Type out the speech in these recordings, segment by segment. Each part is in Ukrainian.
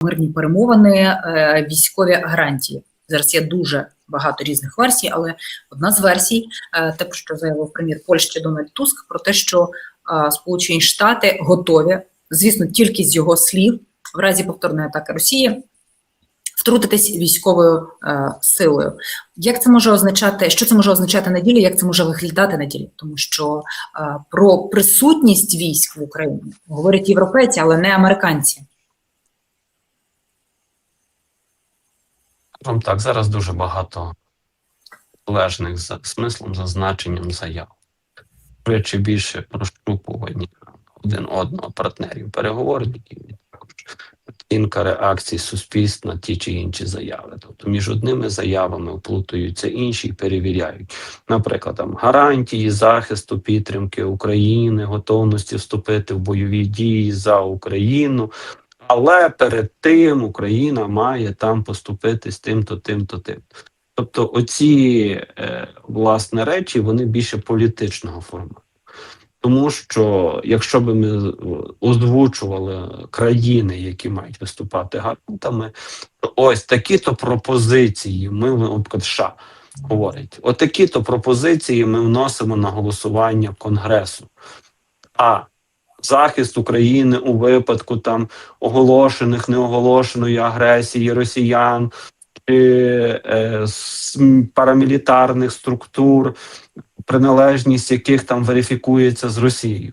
мирні перемовини, е, військові гарантії. Зараз є дуже багато різних версій, але одна з версій, е, те, що заявив прем'єр Польщі Дональд Туск, про те, що е, Сполучені Штати готові, звісно, тільки з його слів, в разі повторної атаки Росії. Втрутитись військовою е, силою. Як це може означати? Що це може означати на ділі? Як це може виглядати на ділі? Тому що е, про присутність військ в Україні говорять європейці, але не американці. Вам так, зараз дуже багато залежних за смислом, за значенням заяв. Речі більше прощупування один одного партнерів, переговорників і також оцінка реакції суспільства на ті чи інші заяви. Тобто між одними заявами вплутуються інші і перевіряють. Наприклад, там гарантії захисту підтримки України, готовності вступити в бойові дії за Україну. Але перед тим Україна має там поступити з тим-то, тим-то, тим. Тобто, оці е, власне речі вони більше політичного формату. Тому що якщо б ми озвучували країни, які мають виступати гарантами, то ось такі-то пропозиції ми наприклад, США говорять: отакі-то пропозиції ми вносимо на голосування Конгресу. А захист України у випадку там оголошених неоголошеної агресії росіян чи е, парамілітарних структур, приналежність яких там верифікується з Росією.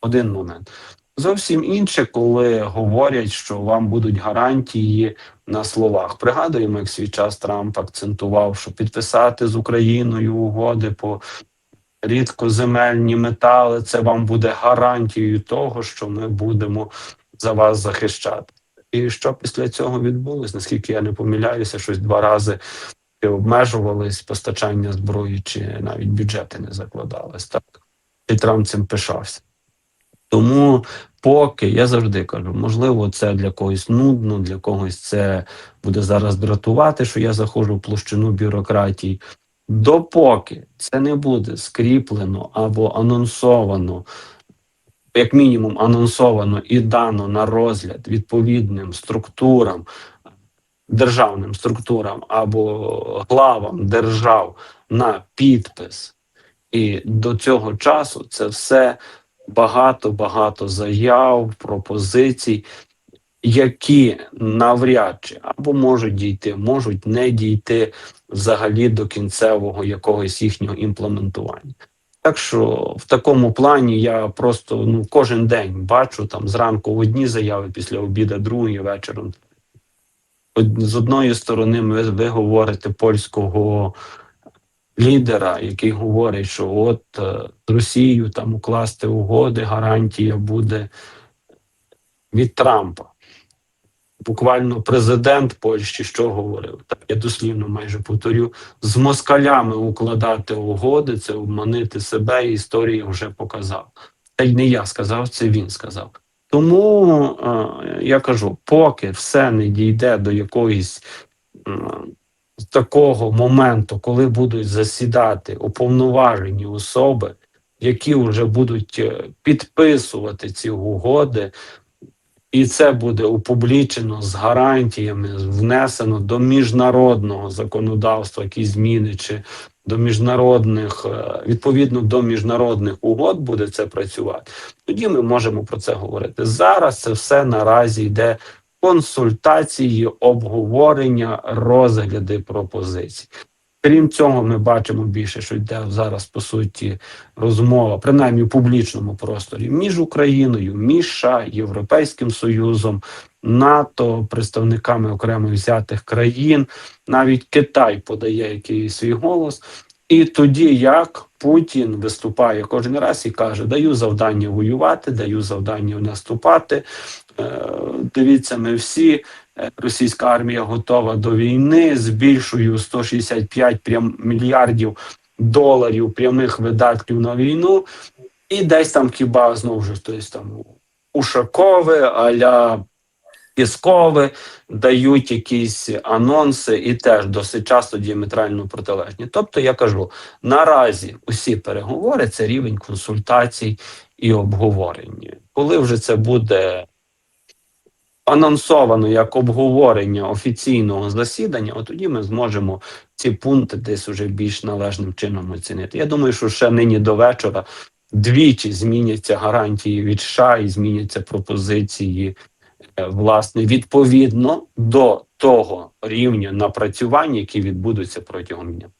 Один момент. Зовсім інше, коли говорять, що вам будуть гарантії на словах. Пригадуємо, як свій час Трамп акцентував, що підписати з Україною угоди по рідкоземельні метали, це вам буде гарантією того, що ми будемо за вас захищати. І що після цього відбулось? Наскільки я не помиляюся, щось два рази обмежувались постачання зброї, чи навіть бюджети не закладались. Так і Трамп цим пишався. Тому поки я завжди кажу, можливо, це для когось нудно, для когось це буде зараз дратувати, що я заходжу в площину бюрократії. Допоки це не буде скріплено або анонсовано, як мінімум, анонсовано і дано на розгляд відповідним структурам, державним структурам або главам держав на підпис, і до цього часу це все багато-багато заяв, пропозицій, які навряд чи або можуть дійти, можуть не дійти взагалі до кінцевого якогось їхнього імплементування. Так що в такому плані я просто ну кожен день бачу там зранку одні заяви після обіду, другі вечором. З одної сторони, ви, ви говорите польського лідера, який говорить, що от е, з Росією там укласти угоди, гарантія буде від Трампа. Буквально президент Польщі що говорив? Так я дослівно майже повторю: з москалями укладати угоди, це обманити себе. і Історія вже показала. Це й не я сказав, це він сказав. Тому е, я кажу: поки все не дійде до якоїсь е, такого моменту, коли будуть засідати уповноважені особи, які вже будуть е, підписувати ці угоди. І це буде опублічено з гарантіями, внесено до міжнародного законодавства, які зміни чи до міжнародних, е, відповідно до міжнародних угод буде це працювати. Тоді ми можемо про це говорити. Зараз це все наразі йде консультації, обговорення, розгляди пропозицій. Крім цього, ми бачимо більше, що йде зараз по суті розмова, принаймні в публічному просторі між Україною, між США, Європейським Союзом, НАТО, представниками окремо взятих країн. Навіть Китай подає якийсь свій голос. І тоді як Путін виступає кожен раз і каже: Даю завдання воювати, даю завдання наступати. Е, дивіться, ми всі російська армія готова до війни, збільшую 165 прям мільярдів доларів прямих видатків на війну, і десь там хіба знову ж тобто, там Ушакове, аля Піскове дають якісь анонси і теж досить часто діаметрально протилежні. Тобто я кажу, наразі усі переговори це рівень консультацій і обговорення. Коли вже це буде анонсовано як обговорення офіційного засідання, от тоді ми зможемо ці пункти десь уже більш належним чином оцінити. Я думаю, що ще нині до вечора двічі зміняться гарантії від США і зміняться пропозиції, е, власне, відповідно до того рівня напрацювань, які відбудуться протягом дня.